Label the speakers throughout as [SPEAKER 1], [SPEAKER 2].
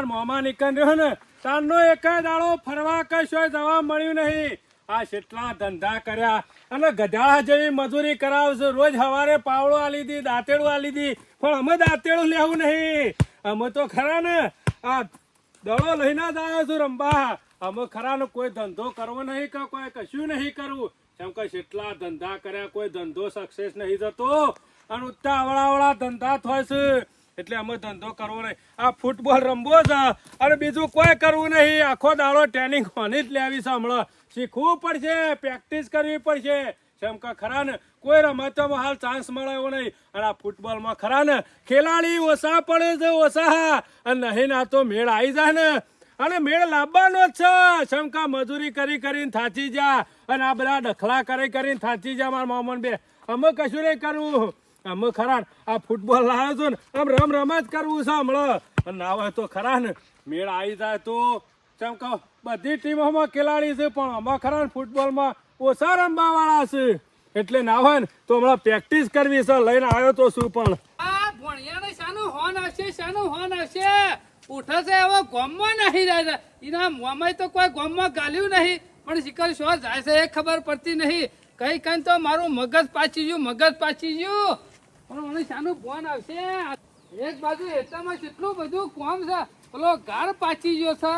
[SPEAKER 1] માર મોમાં નીકળ રહ્યો ને, તારનો એક દાડો ફરવા કશો જવા મળ્યું નહીં. આ કેટલા ધંધા કર્યા અને ગધા જેવી મજૂરી કરાવશે. રોજ સવારે પાવડો આ લીધી દાંતેડું આ લીધી પણ અમે દાંતેડું લેવું નહીં. અમે તો ખરા ને, આ દડો લઈને જ આવ્યો છું રંબા. અમે ખરા કોઈ ધંધો કરવો નહીં કે કોઈ કશું નહીં કરવું. એમ કે કેટલા ધંધા કર્યા, કોઈ ધંધો સક્સેસ નહીં જતો અને ઉત્તા આવડા ધંધા થાય છે. એટલે અમે ધંધો કરવો નહીં. આ ફૂટબોલ રમવો છે. અને બીજું કોઈ કરવું નહીં. આખો દાડો ટ્રેનિંગ હોની જ લેવી છે હમણાં. શીખવું પડશે પ્રેક્ટિસ કરવી પડશે. જેમ ખરા ને, કોઈ રમતમાં હાલ ચાન્સ મળે એવો નહીં. અને આ ફૂટબોલમાં ખરા ને, ખેલાડી ઓછા પડે છે, ઓછા. અને નહીં ના તો મેળ આવી જાય ને. અને મેળ લાવવાનો જ છે. શંકા મજૂરી કરી કરીને થાચી જા. અને આ બધા ડખલા કરી કરીને થાચી જા મારા મામન બે. અમે કશું નહીં કરવું. અમે ખરા આ ફૂટબોલ લાવ્યો છો ને, આમ રમ રમ જ કરવું છે હમણાં. ના હોય તો ખરા ને, મેળ આવી જાય તો જેમ કહો, બધી ટીમોમાં ખેલાડી છે પણ આમાં ખરા ફૂટબોલમાં ઓછા રમવા વાળા છે. એટલે ના હોય ને, તો હમણાં પ્રેક્ટિસ કરવી છે, લઈને આવ્યો તો શું પણ.
[SPEAKER 2] આ ભણિયાને શાનું હોન આવશે શાનું હોન આવશે ઉઠે એવો ગોમમાં નહીં જાય એના તો કોઈ ગોમમાં ગાલ્યું નહીં, પણ શિકર શો જાય છે એ ખબર પડતી નહીં. કઈ કઈ તો મારું મગજ પાછી ગયું, મગજ પાછી ગયું. પણ મને શાનું ફોન આવશે. એક બાજુ એટલામાં કેટલું બધું કોમ છે. પેલો ઘર પાછી ગયો છે.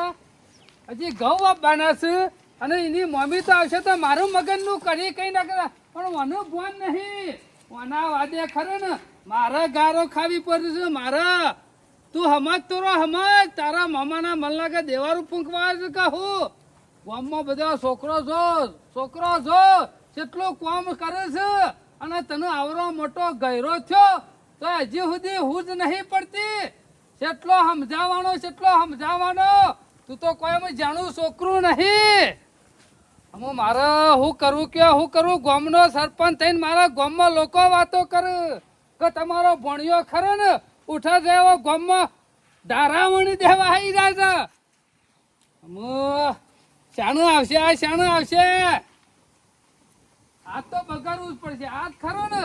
[SPEAKER 2] હજી ઘઉં આપવાના છે. અને એની મમ્મી તો આવશે તો મારું મગજનું કરી કઈ ના કરે. પણ મને ફોન નહીં. ઓના વાદે ખરે ને, મારે ગારો ખાવી પડે છે મારે. તું હમજ તો હમજ. તારા મામાના મન લાગે દેવારું ફૂંકવા છે કે ગામમાં બધા છોકરો છો છોકરો છો કેટલું કામ કરે છે. અને તને આવરો મોટો ગયરો થયો, તો હજી સુધી હું જ નહીં પડતી. જેટલો સમજાવવાનો જેટલો સમજાવવાનો. તું તો કોઈ હું જાણું છોકરું નહીં. હું મારે હું કરું કે હું કરું? ગામનો સરપંચ થઈને મારા ગામમાં લોકો વાતો કર. કે તમારો ભણ્યો ખરો ને? ઉઠા દેવો ગામમાં ધારાવણી દેવા આવી જાય છે. શાણું આવશે, આ શાણું આવશે. આ તો બગાડવું જ પડશે. આ ખરો ને.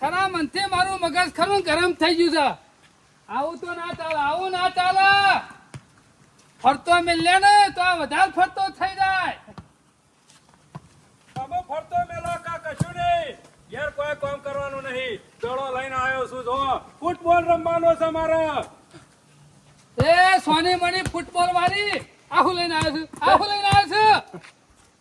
[SPEAKER 2] ખરા મંથે મારું મગજ ખરું ગરમ થઈ ગયું છે. આવું તો ના ચાલે આવું ના ચાલે. ફરતો મિલે ને તો આ વધારે ફરતો થઈ જાય.
[SPEAKER 1] તમે ફરતો મેલો કા કશું નહીં. ઘેર કોઈ કામ કરવાનું નહીં. દડો લઈને આવ્યો છું જો. ફૂટબોલ રમવાનો છે મારે.
[SPEAKER 2] એ સોની મણી ફૂટબોલ વાળી આહુ લઈને આવ્યો છું આહુ લઈને આવ્યો છું.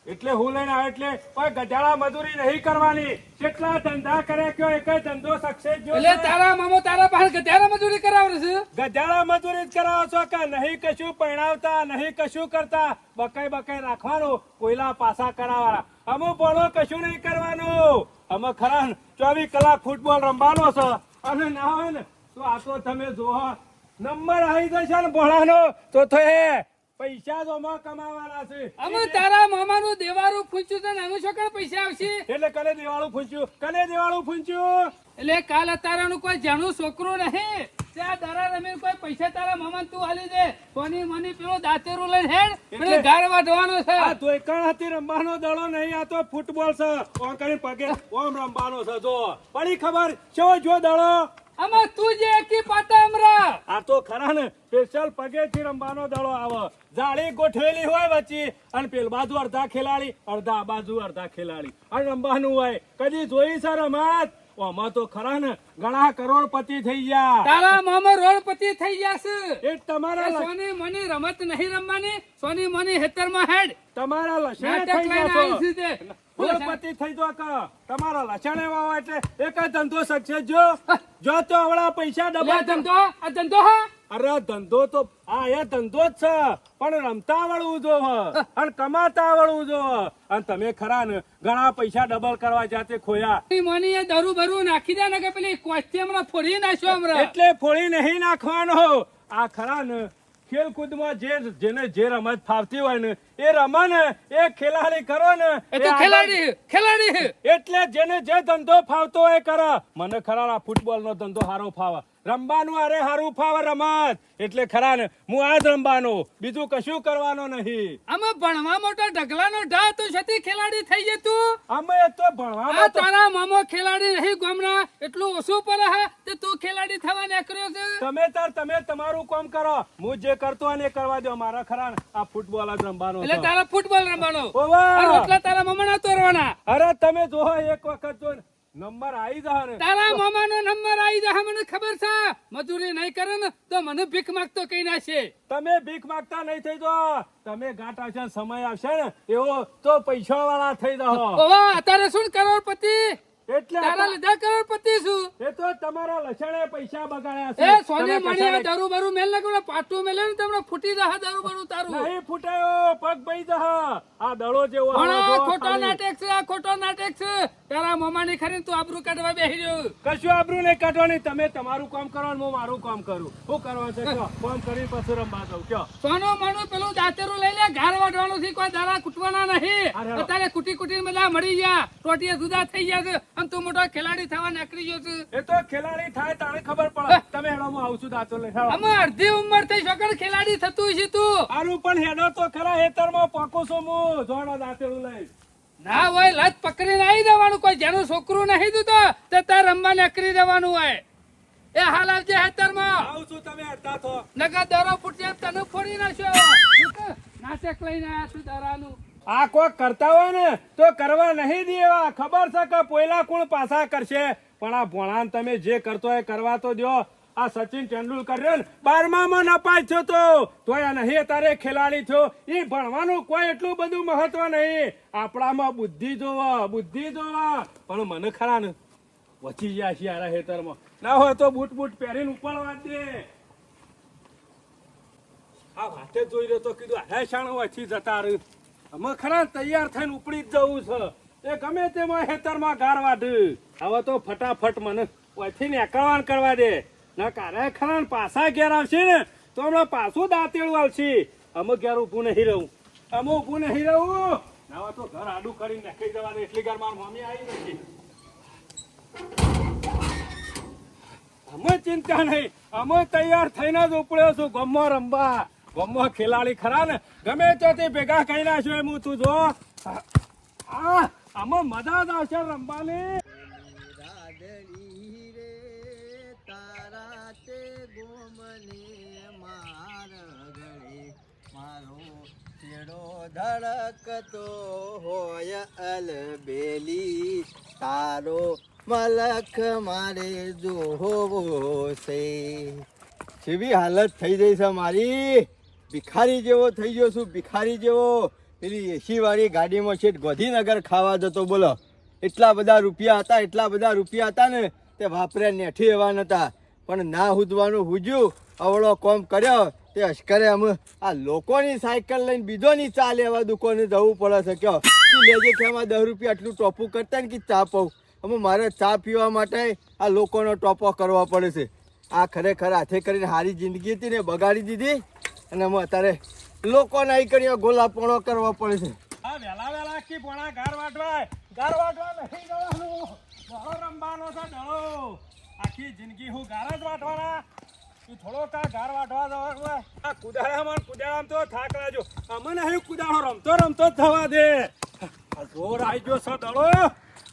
[SPEAKER 1] એટલે હું લઈને આવ્યો એટલે કોઈ ગધાડા મજૂરી નહીં કરવાની. કેટલા ધંધા કરે કયો એક ધંધો સક્સેસ જો
[SPEAKER 2] એટલે તારા મામો તારા પાસે ગધાડા મજૂરી કરાવે છે?
[SPEAKER 1] ગધાડા મજૂરી જ કરાવો છો કે નહીં કશું પરણાવતા નહીં કશું કરતા? બકાઈ બકાઈ રાખવાનું કોયલા પાસા કરાવવાના. અમુ બોલો કશું નહીં કરવાનું. અમે ખરા ચોવીસ કલાક ફૂટબોલ રમવાનો છે. અને ના હોય ને તો આ તો તમે જોવા નંબર આવી જશે ને ભોળાનો તો થયે પૈસા તો આમાં કમાવાના છે.
[SPEAKER 2] અમે તારા મામાનું દેવારું દેવાળું છે ને એનું શું કામ પૈસા આવશે?
[SPEAKER 1] એટલે કલે દેવાળું ફૂંચ્યું. કલે દેવાળું ફૂંચ્યું.
[SPEAKER 2] એટલે કાલ અત્યારેનું કોઈ જાણું છોકરું નહીં ત્યાં દરા રમીને કોઈ પૈસા તારા મામા તું હાલી દે. કોની મની પેલો દાંતેરું લઈને હેડ.
[SPEAKER 1] એટલે-
[SPEAKER 2] અને ગાળ વાઢવાનો છે.
[SPEAKER 1] આ ધોઈકણ હતી રમવાનો દડો નહીં આ તો ફૂટબોલ છે. ઓમ કરીને પગે ઓમ રમવાનો છે. જો પડી ખબર? છો જો દડો.
[SPEAKER 2] આમાં તું જે એકી પાટા
[SPEAKER 1] આ તો ખરા ને સ્પેશિયલ પગેથી રમવાનો દડો આવે. જાળી ગોઠવેલી હોય વચ્ચે અને પેલ બાજુ અડધા ખેલાડી અડધા બાજુ અડધા ખેલાડી. અને રમવાનું હોય. કદી જોઈ છે રમત? આમાં તો ખરા ને ઘણા કરોડપતિ થઈ ગયા.
[SPEAKER 2] તારા મામા રોડપતિ થઈ ગયા છે.
[SPEAKER 1] એ તમારા
[SPEAKER 2] સોની મની રમત નહીં રમવાની સોની મની હેતરમાં હેડ.
[SPEAKER 1] તમારા થઈ ગયા
[SPEAKER 2] તે.
[SPEAKER 1] કરોડપતિ થઈ જો કે તમારા લસણ વાવા એટલે એક ધંધો સક્સેસ જો. જો તો આવડા પૈસા ડબલ
[SPEAKER 2] ધંધો? આ ધંધો હા?
[SPEAKER 1] અરે ધંધો તો આ એ ધંધો જ છે. પણ રમતા આવડવું જો અને કમાતા આવડવું જો અને તમે ખરા ને ઘણા પૈસા ડબલ કરવા જાતે ખોયા.
[SPEAKER 2] મની એ દરું બરું નાખી દે ને કે પેલી કોસ્તી હમણાં ફોડી નાખ્યો હમણાં.
[SPEAKER 1] એટલે ફોડી નહીં નાખવાનો. આ ખરા ને ખેલકૂદમાં જે જેને જે રમત ફાવતી હોય ને એ રમે ને એ ખેલાડી કરો ને
[SPEAKER 2] એ તો ખેલાડી ખેલાડી.
[SPEAKER 1] એટલે જેને જે ધંધો ફાવતો હોય કરે. મને ખરા ફૂટબોલ નો ધંધો સારો ફાવે. રમવાનું અરે હારું ફાવે રમત. એટલે ખરા ને હું આ જ રમવાનો બીજું કશું કરવાનો નહીં.
[SPEAKER 2] અમે ભણવા મોટો ઢગલાનો ઢા તો છતી ખેલાડી થઈ જતું
[SPEAKER 1] અમે તો
[SPEAKER 2] આ તારા મામો ખેલાડી નહીં ગમના એટલું ઓછું પડે હે તે તું ખેલાડી થવા નીકળ્યો છે.
[SPEAKER 1] તમે તાર તમે તમારું કામ કરો. હું જે કરતો અને એ કરવા દો. મારા ખરા આ ફૂટબોલ જ રમવાનો
[SPEAKER 2] એટલે તારા ફૂટબોલ રમવાનો.
[SPEAKER 1] ઓવા!
[SPEAKER 2] આ રોટલા તારા મામાના તોરવાના.
[SPEAKER 1] અરે તમે જો એક વખત જો નંબર આવી જાય ને.
[SPEAKER 2] તારા મામાનો નંબર આવી જાય મને ખબર છે. મજૂરી નહીં કરે ને તો મને ભીખ માંગતો કઈ નાખશે
[SPEAKER 1] તમે ભીખ માંગતા નહીં થઈ જો તમે ગાંઠ આવશે સમય આવશે ને એવો તો પૈસા વાળા થઈ જાઓ
[SPEAKER 2] ઓવા અત્યારે શું કરોડપતિ?
[SPEAKER 1] એટલે
[SPEAKER 2] તારા લીધા કરોડપતિ છું.
[SPEAKER 1] એ તો તમારા લસણે પૈસા બગાડ્યા
[SPEAKER 2] એ સોની
[SPEAKER 1] તમે
[SPEAKER 2] મણી
[SPEAKER 1] કશાને-
[SPEAKER 2] દારૂ બારૂ મેલ ના પાટું મેલે ને તમને ફૂટી જશે દારૂ બારૂ તારું.
[SPEAKER 1] નહીં ફૂટાયો પગ ભાઈ જા આ દડો જેવો
[SPEAKER 2] આ ખોટો નાટક છે આ ખોટો નાટક છે. તારા મામાની ખરી તું આબરૂ કાઢવા બેસી રહ્યો.
[SPEAKER 1] કશું આબરૂ નહીં તમે તમારું કામ કરો ને હું મારું કામ કરું. શું કરવા છે? કયો કરીને પછી રમવા જાઉં. કયો
[SPEAKER 2] સોનું માનું પેલું દાંતેરું લઈ લે ઘાર વાઢવાનું કોઈ દારા કૂટવાના નહીં. અત્યારે કુટી કુટી બધા મળી ગયા ટોટીએ જુદા થઈ ગયા છે. અને તું મોટો ખેલાડી થવા નીકળી ગયો છું.
[SPEAKER 1] એ તો ખેલાડી થાય તારે ખબર પડે. તમે હેડો હું આવું છું દાંતો લઈ
[SPEAKER 2] અમે અડધી ઉંમર થઈ શકર ખેલાડી થતું છે તું.
[SPEAKER 1] આનું પણ હેડો તો ખરા હેતરમાં પાકો છો હું. જોડો દાંતેડું લઈ.
[SPEAKER 2] ના હોય લત પકડી આવી દેવાનું કોઈ. જેનું છોકરું નહીં દીધું તો તાર રમવા નીકળી દેવાનું હોય. એ હાલ આવજે હેતરમાં
[SPEAKER 1] આવું છું તમે અડધા તો.
[SPEAKER 2] નગર દરો એમ તને ફોડી નાખ્યો. નાટક લઈને આવ્યા છું દરાનું.
[SPEAKER 1] આ કોક કરતા હોય ને, તો કરવા નહીં દેવા ખબર છે કે પોયલા કુણ પાછા કરશે. પણ આ ભોણાને તમે જે કરતો હોય કરવા તો દો આ સચિન તેંડુલકર રહ્યો ને, બારમામાં નપાસ થયો તો. તોય નહીં તારે ખેલાડી થયો. એ ભણવાનું કોઈ એટલું બધું મહત્વ નહીં. આપણામાં બુદ્ધિ જોવા બુદ્ધિ જોવા. પણ મને ખરા ને, વચી ગયા છે હેતર હેતરમાં ના હોય તો બૂટ બૂટ પહેરીને ઉપાડવા દે. આ વાતે જોઈ રહ્યો તો કીધું હે શાણ, વચી જતા રહ્યું અમે ખરા તૈયાર થઈને ઉપડી જ જવું છે. એ ગમે તેમાં હેતરમાં ગાર વાઢ. હવે તો ફટાફટ મને ઓછી નીકળવાન કરવા દે. ના કારે ખરા પાછા ઘેર આવશે ને, તો હમણાં પાછું દાંતેડું આવશે. અમે ઘેર ઊભું નહીં રહું. અમે ઊભું નહીં રહું. ના તો ઘર આડું કરી નાખી જવા દે. એટલી ઘર મારી મમ્મી આવી નથી. અમે ચિંતા નહીં. અમે તૈયાર થઈને જ ઉપડ્યો છું ગમો રમવા. ગમો ખેલાડી ખરા ને. ગમે ત્યાંથી ભેગા કરી નાખ્યો એમ તું જો. આમાં મજા જ આવશે રમવાની.
[SPEAKER 3] ધડકતો હોય અલબેલી તારો મલક મારે જોવો છે કેવી હાલત થઈ જઈ છે મારી. ભિખારી જેવો થઈ ગયો છું, ભિખારી જેવો. પેલી એસી વાળી ગાડીમાં છે ગોધીનગર ખાવા જતો, બોલો. એટલા બધા રૂપિયા હતા, એટલા બધા રૂપિયા હતા ને, તે વાપરે નેઠી એવા નહોતા પણ ના હુદવાનું હુજ્યું, અવળો કોમ કર્યો, તે અશ્કરે અમે આ લોકોની સાયકલ લઈને બીજોની ચા લેવા દુકાને જવું પડે છે, કયો. લેજે કે આમાં દસ રૂપિયા આટલું ટોપું કરતા ને કે ચા પાઉં. અમે મારે ચા પીવા માટે આ લોકોનો ટોપો કરવા પડે છે. આ ખરેખર હાથે કરીને સારી જિંદગી હતી ને, બગાડી દીધી. અને અમે અત્યારે લોકોને અહીં કરી ગોલાપોણો કરવો પડે છે.
[SPEAKER 1] આ વહેલા વહેલા આખી પોણા વાટવાય ગાર વાટવા નહીં જવાનું. દડો રમવાનો છે દડો આખી જિંદગી હું ગાર જ વાટવાના તું થોડો કા ગાર વાટવા જવાનું આ કુદાડામાં ને કુદાડામાં તો થાક લાગ્યો. અમને અહીં કુદાડો રમતો રમતો જ થવા દે. જોર આવી છે દડો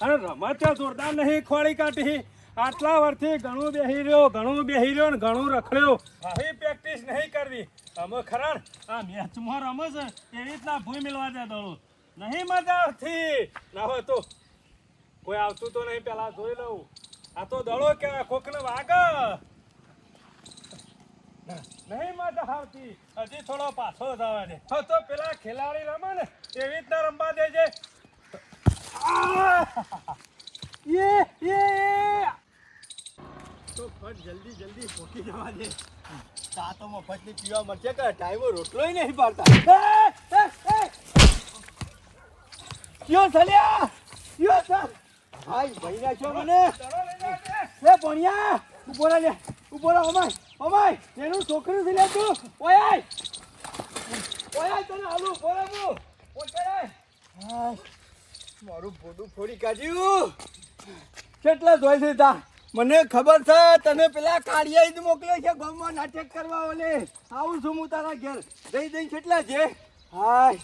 [SPEAKER 1] અને રમત જોરદાર નહીં ખોળી કાઢી. આટલા વર્ષથી ઘણું બેહી રહ્યો, ઘણું બેહી રહ્યો ને ઘણું રખડ્યો. આવી પ્રેક્ટિસ નહીં કરવી. અમે ખરા આ મેચમાં રમે છે. એવી રીતના ભૂઈ મેળવા દે દડો. નહીં મજા આવતી. ના હોય તો કોઈ આવતું તો નહીં, પેલા જોઈ લઉં. આ તો દડો કે કોકને વાગ. નહીં મજા આવતી. હજી થોડો પાછો જવા દે તો પેલા ખેલાડી રમે ને, એવી રીતના રમવા દેજે! યે યે
[SPEAKER 3] તો ફટ જલ્દી જલ્દી પોકી જવા દે. ચા તો મફતની પીવા મળશે કે ટાઈમો રોટલો નહીં પાડતા. કયો થલ્યા? કયો સર ભાઈ ભાઈ નાખ્યો મને. એ, ભણ્યા? ઊભો લે. ઊભો રહે, અમાય અમાય. એનું છોકરું છે લે તું ઓયાય ઓયાય તને હાલું, ઊભો રહે મારું ભોડું ફોડી કાઢ્યું. કેટલા ધોઈ છે તા
[SPEAKER 4] મને ખબર છે તને પેલા કાળિયા ઈદ મોકલ્યો છે, ગામમાં નાટક કરવા ઓલે. આવું છું હું તારા ઘેર. દઈ દઈ કેટલા છે? હાય.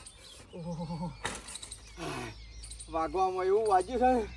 [SPEAKER 4] વાગવામાં એવું વાજ્યું છે.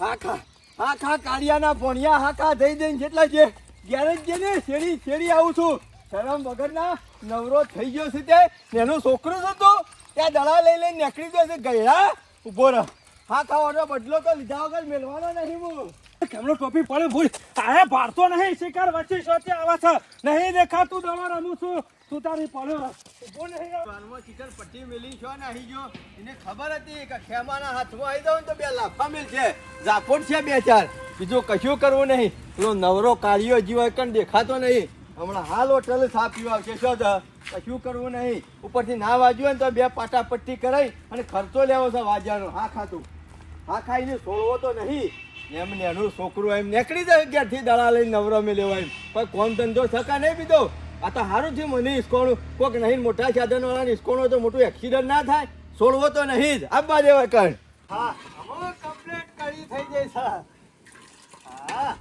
[SPEAKER 4] હા ખા હા ખા કાળિયાના ભોણિયા હા ખા દઈ જઈને કેટલા છે? ઘેર જ ને શેરી શેરી આવું છું. શરમ વગરના નવરો થઈ ગયો છે તે. એનો છોકરો હતો. ત્યાં દડા લઈ લઈને નીકળી ગયો છે ગયડા ઊભો રહ. હા, ખાવાનો બદલો તો લીધા વગર મેળવાનો નહીં હું.
[SPEAKER 1] કેમનો ટોપી પડે ભૂલ. આયા ભારતો નહીં, શિકાર વચ્ચે સોચે આવા છે. નહીં દેખાતું, દવા રમું છું. તું તારી પડ્યો ઊભો નહીં
[SPEAKER 4] વાનમાં શિકાર પટ્ટી મેલી છો ને અહીં જો. એને ખબર હતી કે ખેમાના હાથમાં આવી દઉં તો બે લાફા મિલ છે ઝાપોટ છે બે ચાર. બીજું કશું કરવું નહીં. પેલો નવરો કાળિયો જીવ કણ દેખાતો નહીં. હમણાં હાલ હોટલ સાફ પીવા આવશે, શું? કશું કરવું નહીં. ઉપરથી ના વાજ્યું ને તો બે પાટા પટ્ટી કરાઈ અને ખર્ચો લેવો છે વાજવાનો હા, ખાતું. હા ખાઈને છોડવો તો નહીં. એમ ને એનું છોકરું એમ નીકળી જાય ઘેરથી દળા લઈને નવરો મેં લેવા એમ. પણ કોમ ધંધો થકા નહીં પીધો. આ તો સારું થયું મને ઇસ્કોણું. કોક નહીં મોટા સાધન વાળા ઈસ્કોણો તો મોટું એક્સિડન્ટ ના થાય. છોડવો તો નહીં જ. આપવા દેવા કણ. હા હવે કમ્પ્લીટ કરી થઈ જાય સર હા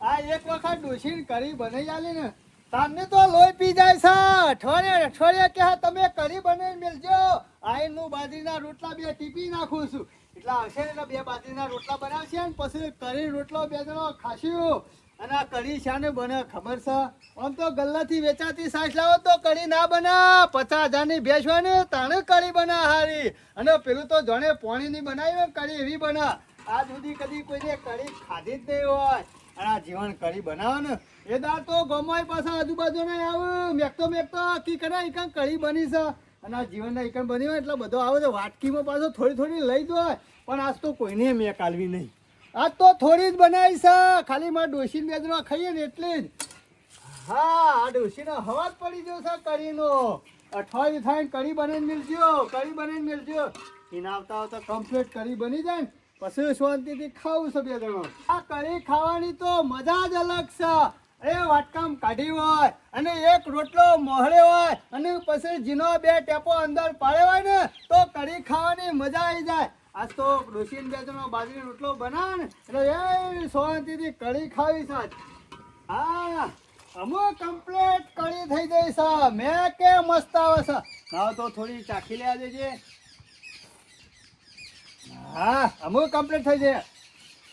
[SPEAKER 4] આ એક વખત ડોશીને કરી બને જાલી ને તમને તો લોહી પી જાય છે. અઠવાડિયે અઠવાડિયે કે તમે કરી બનાવી મેલજો. આઈનું બાજરીના રોટલા બે ટીપી નાખું છું. એટલે હશે ને બે બાજરીના રોટલા બનાવશે ને પછી કરી રોટલો બે જણો અને આ કઢી શાને બને ખબર છે? આમ તો ગલ્લાથી વેચાતી સાસ લાવો તો કઢી ના બના. પચાસ હજારની ભેંસ તાણે કઢી બના હારી. અને પેલું તો જાણે પોણીની બનાવી કઢી એવી બના. આ સુધી કદી કોઈને કઢી ખાધી જ નહીં હોય. અને આ જીવન કઢી બનાવે ને એ દાળ તો ગમાય પાછા આજુબાજુ નહીં આવે. મેકતો મેકતો કી કરે કઢી બની છે. અને આ જીવનના એકમ બની હોય એટલે બધો આવે છે વાટકીમાં પાછો થોડી થોડી લઈ દો પણ આજ તો કોઈને મેં કાલવી નહીં. આજ તો થોડી જ બનાવી છે. ખાલી મારે ડોશી બેદરો ખાઈએ ને એટલે જ. હા, આ ડોસીનો હવા જ પડી ગયો છે કઢીનો. અઠવાડિયું થાય કઢી બનાવીને મિલજો, કઢી બનાવીને મિલજો. એના આવતા આવતા કમ્પ્લીટ કઢી બની જાય ને પછી શાંતિથી ખાવું છે બે જણો. આ કઢી ખાવાની તો મજા જ અલગ છે. એ વાટકામ કાઢી હોય, અને એક રોટલો મોહળે હોય, અને પછી જીનો બે ટેપો અંદર પાડે હોય ને, તો કઢી ખાવાની મજા આવી જાય. આજ તો ડોશીને બેચનો બાજરી રોટલો બનાવે ને, એટલે એ શાંતિથી કઢી ખાવી છે હા અમુક કમ્પ્લીટ કઢી થઈ ગઈ સા મેં કે મસ્ત આવે સા ના તો થોડી ચાખી લેવા દેજે. હા અમુક કમ્પ્લીટ થઈ જાય.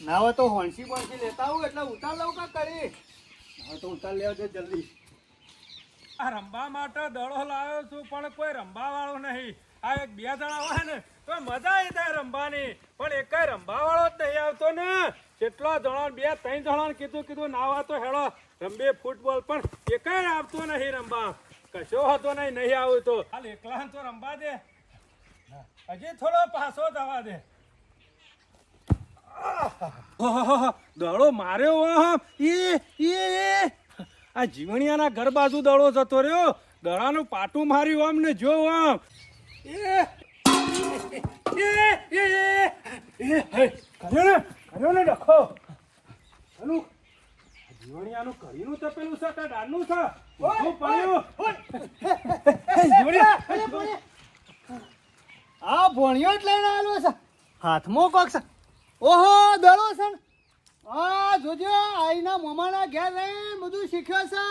[SPEAKER 4] ના તો હોંસી બોંસી લેતા આવું, એટલે ઉતાર લઉં કા કરી લેવા જલ્દી.
[SPEAKER 1] આ રંબા માટે દડો લાવ્યો છું, પણ કોઈ રંબા વાળો નહીં. આ એક બે જણા હોય ને, તો મજા આવી જાય રંબાની પણ એક રંબા વાળો જ નહીં આવતો ને. કેટલા જણા બે ત્રણ જણા કીધું કીધું નાવા તો હેડો રંબે ફૂટબોલ પણ એકેય આવતો નહીં રંબા કશો હતો નહીં નહીં આવું તો હાલ એકલા તો રંબા દે. હજી થોડો પાછો દવા દે. દડો માર્યો આમ. એ એ આ જીવણિયાના ઘર બાજુ દડો જતો રહ્યો દડાનું પાટું માર્યું આમ ને જો આમ એ એ ને ને ડખો હલું જીવણિયાનું કરીનું તો પેલું છે કે
[SPEAKER 4] આ ભોણિયો જ લઈને છે હાથમાં કોક ઓહો, દડો છે. આ જોજો, આઈના મમાના ઘેર રહી બધું શીખ્યો છે.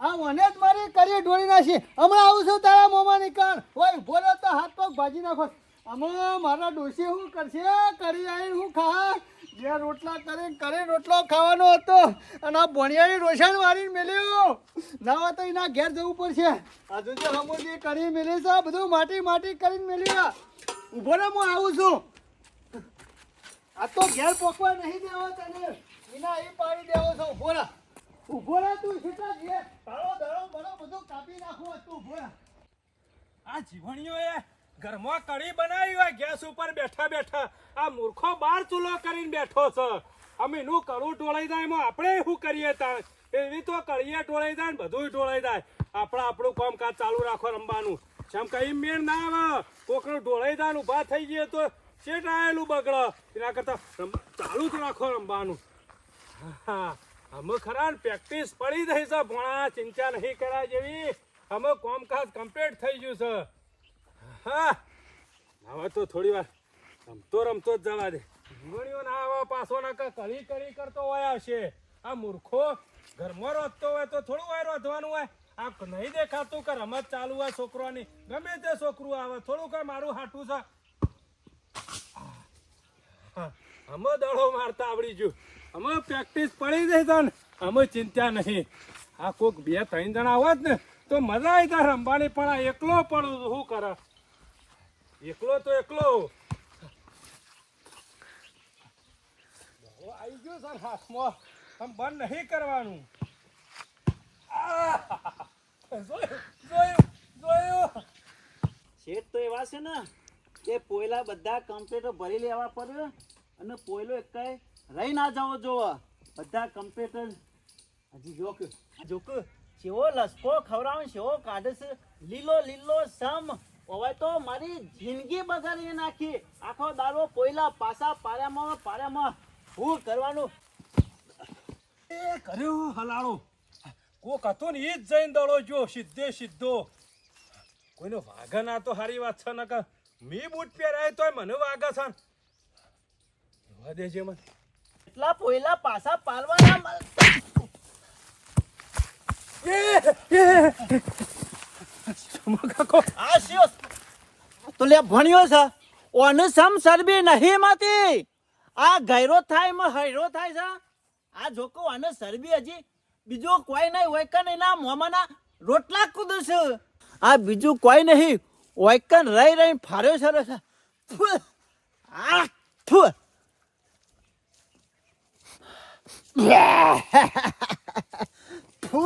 [SPEAKER 4] આ મને જ મારી કરી ઢોળી નાખી. હમણાં આવું છું તારા મમા નીકળ ઓય, બોલો તો હાથ પગ ભાજી નાખો. હમણાં મારા ડોશી શું કરશે? કરી આવી હું ખા જે રોટલા કરી કરી રોટલો ખાવાનો હતો. અને આ ભણિયાની રોશન મારીને મેલ્યો. ના તો એના ઘેર જવું પડશે. આ જોજો, હમુજી કરી મેલી છે, બધું માટી માટી કરીને મેલ્યું. ઊભો ને હું આવું છું. આ તો ઘેર પોકવા નહીં દેવો તને. વિના એ પાડી દેવો છો, ઊભો રહે. ઊભો રહે તું, સીધા ઘેર. તારો દળો બરો બધું કાપી નાખવું તું ઊભો રહે.
[SPEAKER 1] આ જીવણીઓએ ઘરમાં કઢી બનાવી હોય, ગેસ ઉપર બેઠા બેઠા. આ મૂર્ખો બાર ચૂલો કરીને બેઠો છે. અમે એનું કરું ઢોળાઈ જાય, એમાં આપણે શું કરીએ ત્યાં એવી તો કળીએ ઢોળાઈ જાય ને બધું ઢોળાઈ જાય. આપણે આપણું કામકાજ ચાલુ રાખો રમવાનું. જેમ કઈ મેળ ના આવે, કોકનું ઢોળાઈ જાય ઊભા થઈ જઈએ તો શેઠ આયેલું બગડા એના કરતા ચાલુ જ રાખો રમવાનું. હા અમે ખરા પ્રેક્ટિસ પડી રહી છે. ભણા, ચિંતા નહીં કરા જેવી. અમે કોમકાજ કમ્પ્લીટ થઈ ગયું છે. હા. હવે તો થોડી વાર રમતો રમતો જ જવા દે. ભૂંગળીઓ ના આવા પાછો ના ક- કળી કરી કરતો હોય આવશે. આ મૂર્ખો ઘરમાં રોધતો હોય તો થોડું હોય રોધવાનું હોય. આ નહીં દેખાતું કે રમત ચાલુ હોય છોકરોની. ગમે તે છોકરું આવે, થોડું કઈ મારું હાટું છે. અમે દડો મારતા આવડી ગયું. અમે પ્રેક્ટિસ પડી જઈ તો અમે ચિંતા નહીં. આ કોક બે, ત્રણ જણા હોત ને, તો મજા આવી તા રમવાની પણ આ એકલો પડું શું કરે? એકલો તો એકલો. આવી ગયો સર હાથમાં. આમ બંધ નહીં કરવાનું! જોયું જોયું જોયું.
[SPEAKER 5] શેઠ તો એવા છે ને કે પોયલા બધા કમ્પ્યુટર ભરી લેવા પડ્યો અને પોયલો એક રહી ના જવો જોવો. બધા કમ્પ્યુટર હજી જોક જોક જેવો લસકો ખવડાવે છે, કાઢે છે? લીલો લીલો સમ. હવે તો મારી જિંદગી બગાડી નાખી. આખો દારો પોયલા પાછા પાર્યામાં પાર્યામાં હું કરવાનું?
[SPEAKER 1] એ કર્યો હલાળો. કોક હતો ને એ જ જઈને દળો જો સીધે સીધો. કોઈનો વાઘ ના તો સારી વાત છે નકર. મી બૂટ પહેરાય તોય મને વાગે છે. જોવા દેજે મને.
[SPEAKER 5] એટલા પોયલા
[SPEAKER 1] પાસા
[SPEAKER 5] પાલવાના મલ તો લે ભણ્યો છે. ઓન સમ સરબી નહીં માતી. આ ગયરો થાયમાં હૈરો થાય છે. આ જોકો આને સરબી હજી બીજો કોઈ નહીં વેંક નહીં ના મોમાના રોટલા કુદશે આ બીજું કોઈ નહીં. વૈકન રહી રહી ફાર્યો સરો છે. આ થુ. થુ.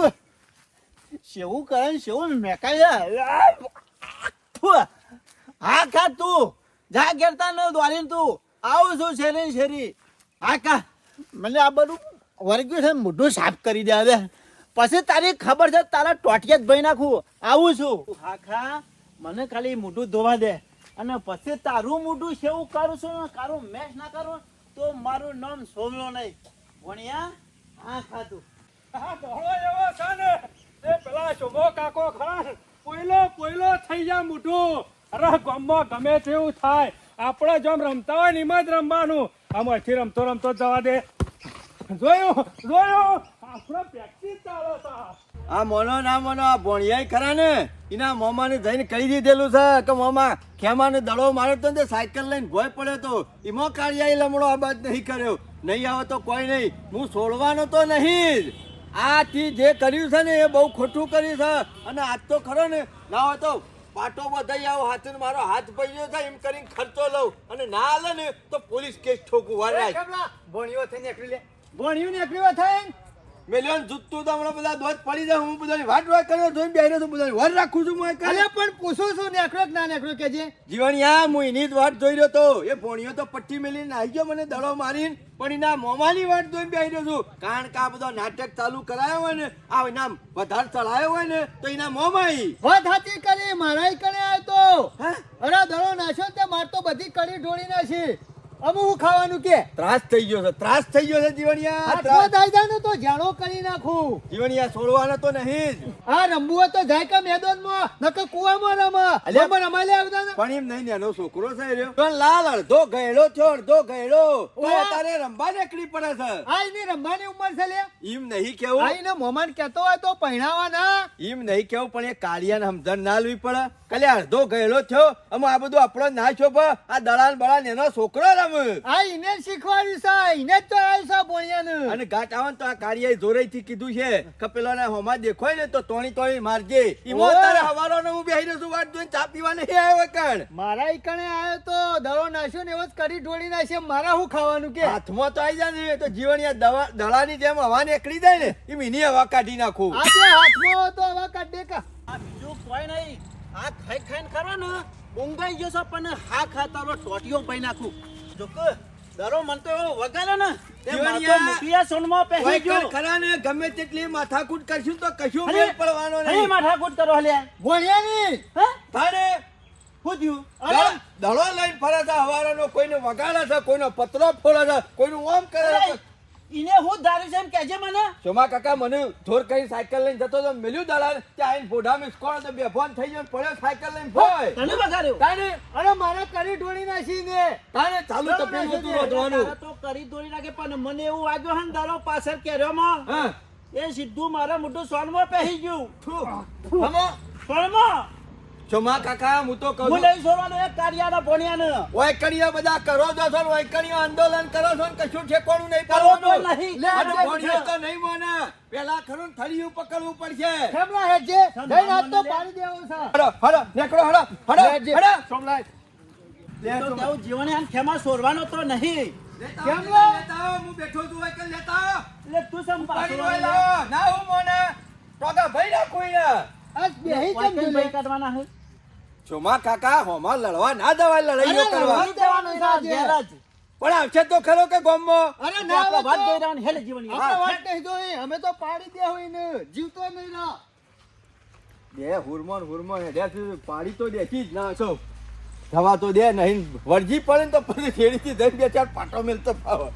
[SPEAKER 5] શેવું કરે ને શેવું મેકાય થુ. હા કા તું? જા ઘેરતા ન દ્વારીને તું. આવું છું શેરી શેરી. હા કા મને આ બધું વર્ગ્યું છે મોઢું સાફ કરી દે હવે. પછી તારી ખબર છે તારા ટોટિયા જ ભાઈ નાખું. આવું છું. હા ખા. મને ખાલી મોઢું ધોવા દે. અને પછી તારું મોઢું સેવું કરું છું ને કારું મેચ ના કરું તો મારું નામ સોમલો નહીં. ભણ્યા હા ખાધું.
[SPEAKER 1] આ દડો એવો છે ને પેલા શોભો કાકો ખરા ને, પોયલો પોયલો થઈ જા મોઢું. અરે ગામમાં ગમે તેવું થાય. આપણે જેમ રમતા હોય ને એમાં જ રમવાનું. આમાંથી રમતો રમતો જવા દે. જોયું જોયું? આપણે પ્રેક્ટિસ ચાલો
[SPEAKER 3] આ મોનો ના મોનો આ ભોણિયાઈ ખરા ને? એના મોમાને જઈને કહી દીધેલું છે કે મોમા ખેમાને દડો માર્યો તો ને તે સાયકલ લઈને ભોય પડ્યો તો. એમાં કાળિયાઈ લમણો આ બાદ નહીં કર્યો. નહીં આવે તો કોઈ નહીં. હું છોડવાનો તો નહીં જ. આથી જે કર્યું છે ને એ બહુ ખોટું કર્યું છે. અને આજ તો ખરો ને ના હોય તો પાટો બધાઈ આવો હાથે મારો હાથ પૈયો થાય એમ કરીને ખર્ચો લઉં. અને ના હાલે ને તો પોલીસ કેસ ઠોકું વાર
[SPEAKER 5] ભણ્યો થઈને નીકળી લે. ભણ્યું નીકળ્યો થાય
[SPEAKER 3] મેલ્યોન જુત્તું તો હમણાં બધા દોત પડી જાય હું બધાની વાટ વાટ કર્યો જોઈને બેહી તો બધાની વાર રાખું છું હું
[SPEAKER 5] અલે પણ પૂછું છું નેકળો કે ના નેકળો કે જે?
[SPEAKER 3] જીવણિયા હું એની જ વાટ જોઈ રહ્યો તો. એ ભોણિયો તો પટ્ટી મેલીને આવી ગયો મને દડો મારીને પણ એના મોમાની વાટ જોઈને બેહી રહ્યો છું. કારણ કે આ બધો નાટક ચાલુ કરાયો હોય ને આ નામ વધારે ચડાયો હોય ને તો એના મોમાઈ.
[SPEAKER 5] વાત હાચી કરી મારાય કણે આવ્યો તો.
[SPEAKER 3] હે?
[SPEAKER 5] અરે દડો નાખ્યો તે માર તો બધી કડી ઢોળી નાખી. અમુ હું ખાવાનું કે?
[SPEAKER 3] ત્રાસ થઈ ગયો છે ત્રાસ થઈ ગયો છે જીવણિયા ત્રાસ.
[SPEAKER 5] દાઈ તો જાણો કરી નાખું.
[SPEAKER 3] જીવણિયા છોડવાનો તો નહીં જ.
[SPEAKER 5] આ રમવું તો જાય કે મેદાનમાં નકર કુવામાં રમા.
[SPEAKER 3] અલ્યા.
[SPEAKER 5] રમાઈ લે આવતા ને.
[SPEAKER 3] પણ એમ નહીં એનો છોકરો છે રહ્યો. પણ લાલ અડધો ગયેલો છો અડધો ગયેલો. તો તારે રંબા નીકળી પડે છે.
[SPEAKER 5] આ એની રમવાની ઉંમર છે લે
[SPEAKER 3] એમ નહીં કેવું.
[SPEAKER 5] આ એને મોમાન કહેતો હોય તો પહેણાવા ના
[SPEAKER 3] એમ નહીં કેવું પણ એ કાળિયાને સમજણ ના લેવી પડે. કાલે અડધો ગયેલો થયો અમે આ બધું આપણો ના છો પણ આ દળાન બળાન એનો છોકરો રમ.
[SPEAKER 5] આ ઇને શીખવાડ્યું છે ઇને જ ચડાવ્યું છે ભોણિયાને
[SPEAKER 3] અને ઘાટ આવે તો આ કાળિયાએ જોરેથી કીધું છે કે પેલો હોમાં દેખોય ને તો તોણી તોણી મારજે. ઈમો. તારે હવારોને હું બેહી રહ્યો છું વાટ જોઈને ચા પીવા નહીં આવ્યો કણ?
[SPEAKER 5] મારા ઈકણે આવ્યો તો દળો નાશ્યો ને એવો જ કરી ઢોળી નાશે મારા હું ખાવાનું કે?
[SPEAKER 3] હાથમાં તો આવી જાય ને તો જીવણિયા દવા દળાની જેમ હવા નીકળી જાય ને એમ એની હવા કાઢી નાખું.
[SPEAKER 5] આજે હાથમાં તો હવા કાઢે કા. આ બીજું કોઈ નહીં. આ ખાઈ ખાઈને ખરો ને ઊંઘાઈ ગયો છો પણ હા ખાતા ટોટીઓ પઈ નાખું. જો દરો મન તો એવો વગાડે ને. તે માર મુઠિયા સોનમાં પહેરી
[SPEAKER 3] કોઈ
[SPEAKER 5] ગયો
[SPEAKER 3] ખરા ને ગમે તેટલી માથાકૂટ કરશું તો કશું મેળ પડવાનો નહીં.
[SPEAKER 5] માથાકૂટ કરો હલ્યા હે? થયું?
[SPEAKER 3] દળો
[SPEAKER 5] અરે
[SPEAKER 3] દળો લઈને ફરે છે હવારાનો કોઈને વગાડે છે કોઈનો પતરો ફોડે છે કોઈનું ઓમ કરે છે.
[SPEAKER 5] ઈને હું દારૂ છે એમ કહેજે મને?
[SPEAKER 3] સોમા કાકા મને જોર કઈ સાયકલ લઈને જતો તો મેલ્યું દલાલ ત્યાં આઈને ફોડા મિસ કોણ તો બેફોન થઈ ગયો પડ્યો સાયકલ લઈને ભોય.
[SPEAKER 5] તને બગાડ્યો?
[SPEAKER 3] તાને
[SPEAKER 4] અરે મારે કરી ઢોળી નાખી ને.
[SPEAKER 3] તાને ચાલુ તો પેલું હતું રોધવાનું.
[SPEAKER 5] તો કરી દોડી નાખે પણ મને એવું વાગ્યો હન દારો પાછળ કેર્યોમાં
[SPEAKER 3] હા.
[SPEAKER 5] એ સીધું મારા મોટું સોનમાં પહેરી ગયું.
[SPEAKER 3] હમો
[SPEAKER 5] સોનમાં?
[SPEAKER 3] ચોમા કાકા હું તો કહું
[SPEAKER 5] હું
[SPEAKER 3] છું.
[SPEAKER 5] નહીં છોડવાનો એક કારિયાના ભોણિયાને.
[SPEAKER 3] વાયકડીઓ બધા કરો છો છો ઓય કણિયા આંદોલન કરો છો ને? કશું ઠેકોણું નહીં
[SPEAKER 5] કરો તો નહીં.
[SPEAKER 3] લે,
[SPEAKER 5] લે,
[SPEAKER 3] તો નહીં મોને. પેલા ખરું ને થળિયું પકડવું પડશે.
[SPEAKER 4] કેમલા હે જે જઈને આજ તો પાડી દેવો છે.
[SPEAKER 3] હડો હડો નેકડો હડો હડો હડો.
[SPEAKER 4] સોમલાલ
[SPEAKER 3] લે,
[SPEAKER 5] તો. તેવું જીવને આમ ખેમાં સોરવાનો તો નહીં.
[SPEAKER 3] લેતા
[SPEAKER 4] કેમ લે?
[SPEAKER 3] લેતા હું બેઠો છું વાયકલ લેતા લે
[SPEAKER 5] એટલે તું સમ પાછો
[SPEAKER 3] લો, ના હું મોને. ટોકા ભઈ રાખું યાર
[SPEAKER 4] આજ બેહી કેમ
[SPEAKER 5] ભાઈ કાઢવાના હે?
[SPEAKER 3] ચોમા કાકા હોમાં લડવા ના દવા લડાઈઓ કરવા. પણ આવશે તો ખરો કે ગોમો?
[SPEAKER 4] અરે ના
[SPEAKER 5] આપણે
[SPEAKER 4] વાત
[SPEAKER 5] જોઈ રહ્યા હેલે જીવન
[SPEAKER 4] આપણે વાત નહીં જોઈ અમે તો પાડી દે હોય ને જીવતો નહીં ના
[SPEAKER 3] બે હુરમોન હુરમોન હેડ્યા પાડી તો દેખી જ ના છો. દવા તો દે નહીં વરજી પડે ને તો પછી છેડીથી દઈ બે ચાર પાટો મેલતો ફાવો.